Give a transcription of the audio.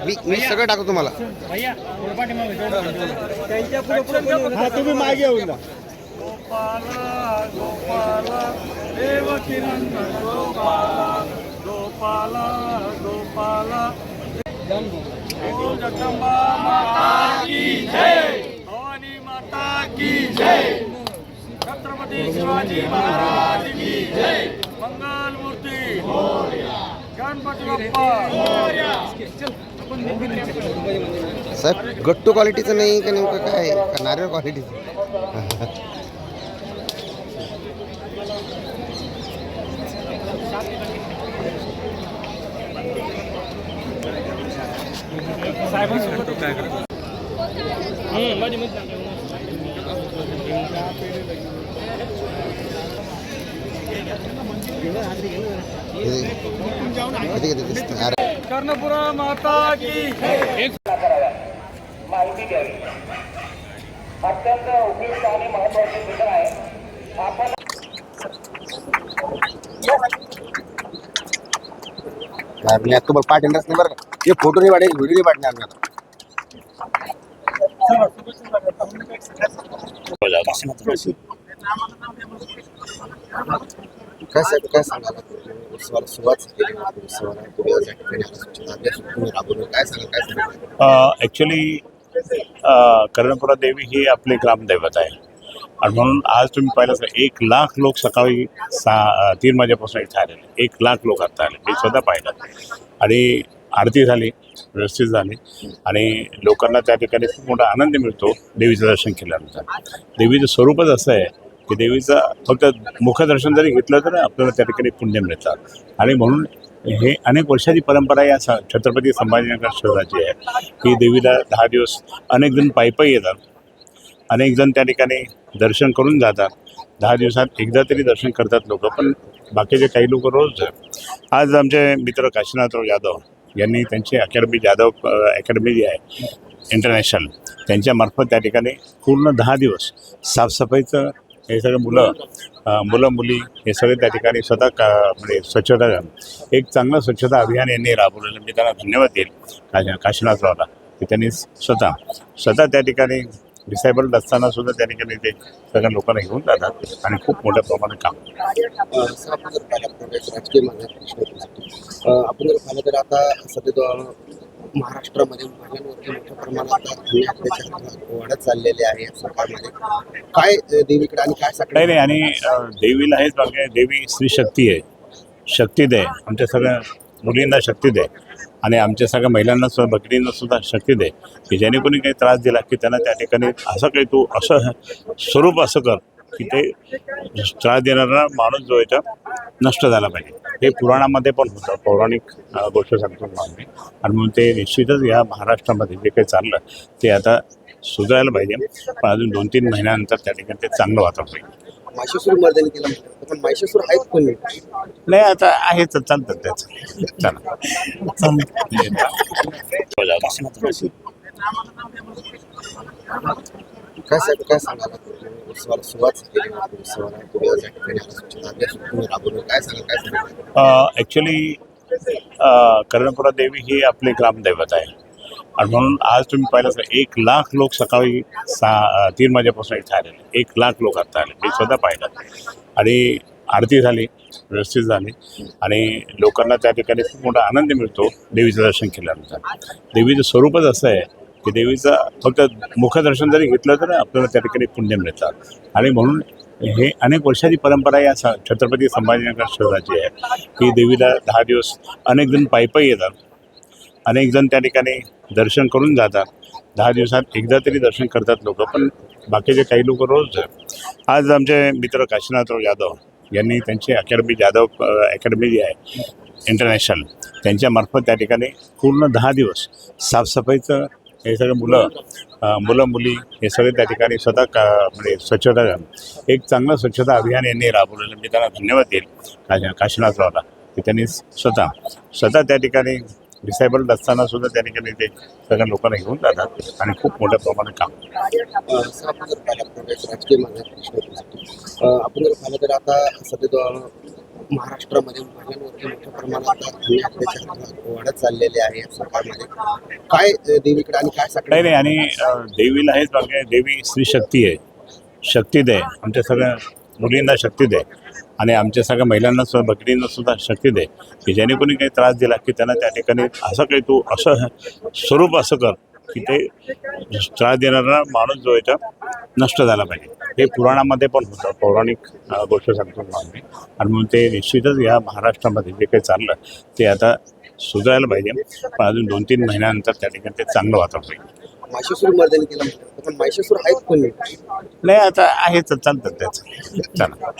मी मी सगळं टाकतो तुम्हाला हा तुम्ही मागे येऊन जा भवानी माता की जय छत्रपती शिवाजी महाराज की जय. मंगल मूर्ती. गणपती बाप्पा. साहेब गट्टू क्वालिटीचं नाही का नेमकं काय? आहे? का नारळ क्वालिटीचं कर्णपुरा माता की माहिती द्यावी. अत्यंत उपयुक्त आणि महत्वाचे आहे. आपण यार, मी आता तुम्हाला पाठवणारच नाही बरं का? हे फ़ोटो नाही पाठवायचे व्हिडिओ नाही आता. काय साहेब काय सांगाल उत्सवाला सुरुवात केली उत्सवाला पुढे राबवलं. काय सांगाल? काय सांगाल? ॲक्च्युली कर्णपुरा देवी ही आपले ग्रामदैवत आहे. आणि म्हणून आज तुम्ही पाहिलं एक लाख लोक सकाळी सा तीन वाजेपासून इथे आलेले. एक लाख लोक आता आले. मी स्वतः पाहिलं. आणि आरती झाली. व्यवस्थित झाली. आणि लोकांना त्या ठिकाणी खूप मोठा आनंद मिळतो देवीचं दर्शन केल्यानंतर. देवीचं स्वरूपच असं आहे. की देवीचं फक्त मुखदर्शन जरी घेतलं तर आपल्याला त्या ठिकाणी पुण्य मिळतात आणि म्हणून हे अनेक वर्षाची परंपरा या स- छत्रपती संभाजीनगर शहराची आहे. की देवीला दहा दिवस अनेक जण पायी येतात. अनेक जण त्या ठिकाणी दर्शन करून जातात. दहा दिवसात एकदा तरी दर्शन करतात लोक पण बाकीचे काही लोक रोज आज आमचे मित्र काशीनाथराव जाधव यांनी त्यांची अकॅडमी जाधव अकॅडमी जी आहे इंटरनॅशनल त्यांच्यामार्फत त्या ठिकाणी पूर्ण दहा दिवस साफसफाईचं हे सगळे मुलं मुलं मुली हे सगळे त्या ठिकाणी स्वतः का म्हणजे स्वच्छता एक चांगलं स्वच्छता अभियान यांनी राबवलेलं मी त्यांना धन्यवाद देईल. काशीनाथरावला की त्यांनी स्वतः स्वतः त्या ठिकाणी डिसेबल्ड असताना सुद्धा त्या ठिकाणी ते सगळ्या लोकांना घेऊन जातात आणि खूप मोठ्या प्रमाणात काम आपण पाहिलं राजकीय आपण जर पाहिलं तर आता सध्या महाराष्ट्रामध्ये महिलांवरती मोठ्या प्रमाणात वाढत चाललेले आहे सरकारमध्ये. काय देवीकडे आणि काय नाही सगळं नाही आणि देवीला हेच बघा देवी स्त्री शक्ती आहे. शक्ती दे आमच्या सगळ्या मुलींना शक्ती दे. आणि आमच्या सगळ्या महिलांना सुद्धा भगिनींना सुद्धा शक्ती दे की ज्याने कोणी काही त्रास दिला की त्यांना त्या ठिकाणी असं काही तू असं स्वरूप असं कर की ते त्रास देणारा माणूस जो आहे नष्ट झाला पाहिजे. हे पुराणामध्ये पण होतं. पौराणिक गोष्ट सांगतो आम्ही आणि म्हणून ते निश्चितच या महाराष्ट्रामध्ये जे काही चाललं ते आता सुधारायला पाहिजे. पण अजून दोन तीन महिन्यानंतर त्या ठिकाणी ते चांगलं वातावरण होईल. माशेसूर मर्दन केलं म्हणतात पण माशेसूर आहेत पण नाही. नाही आता आहे तर चालतं त्याचं चला. काय साहेब काय सांगाल उत्सवाला सुरुवात केली या ठिकाणी राबवलं. काय काय ॲक्च्युली कर्णपुरा देवी ही आपले ग्रामदैवत आहे. आणि म्हणून आज तुम्ही पाहिलं असेल एक लाख लोक सकाळी सहा तीन वाजेपासून इथे आलेले एक लाख लोक आता आले मी स्वतः पाहिलं. आणि आरती झाली व्यवस्थित झाली. आणि लोकांना त्या ठिकाणी खूप मोठा आनंद मिळतो देवीचं दर्शन केल्यानंतर. देवीचं स्वरूपच असं आहे की देवीचं फक्त मुखदर्शन जरी घेतलं तर आपल्याला त्या ठिकाणी पुण्य मिळतात आणि म्हणून हे अनेक वर्षाची परंपरा या स- छत्रपती संभाजीनगर शहराची आहे की देवीला दहा दिवस अनेक जण पायपाई येतात. अनेक जण त्या ठिकाणी दर्शन करून जातात. दहा दिवसात एकदा तरी दर्शन करतात लोक पण बाकीचे काही लोक रोज आज आमचे मित्र काशीनाथराव जाधव यांनी त्यांची अकॅडमी जाधव अकॅडमी जी आहे इंटरनॅशनल त्यांच्यामार्फत त्या ठिकाणी पूर्ण दहा दिवस साफसफाईचं हे सगळे मुलं मुलं मुली हे सगळे त्या ठिकाणी स्वतः का म्हणजे स्वच्छता एक चांगलं स्वच्छता अभियान यांनी राबवलेलं. मी त्यांना धन्यवाद देईल. काशीनाथरावला की त्यांनी स्वतः स्वतः त्या ठिकाणी डिसेबल्ड असताना सुद्धा त्या ठिकाणी ते सगळ्या लोकांना घेऊन जातात आणि खूप मोठ्या प्रमाणात काम आपण जर पाहिलं राजकीय आपण जर पाहिलं तर आता सध्या महाराष्ट्रामध्ये महिलांवरती मोठ्या प्रमाणात अन्याय अत्याचार वाढत चाललेले आहे सरकारमध्ये. काय देवीकडे आणि काय नाही नाही आणि देवीला हेच बघा देवी स्त्री शक्ती आहे. शक्ती दे आमच्या सगळ्या मुलींना शक्ती दे. आणि आमच्या सगळ्या महिलांना सुद्धा भगिनींना सुद्धा शक्ती दे की ज्याने कोणी काही त्रास दिला की त्यांना त्या ठिकाणी असं काही तू असं स्वरूप असं कर की ते त्रास देणारा माणूस जो आहे तो नष्ट झाला पाहिजे. हे पुराणामध्ये पण होतं. पौराणिक गोष्ट सांगतो आम्ही आणि म्हणून ते निश्चितच या महाराष्ट्रामध्ये जे काही चाललं ते आता सुधारायला पाहिजे. पण अजून दोन तीन महिन्यानंतर त्या ठिकाणी ते चांगलं वातावरण होईल माशेसूर मर्दन केलं म्हणतात पण माशेसूर आहेत कोणी? नाही आता आहे तर चालतं त्याचं. चला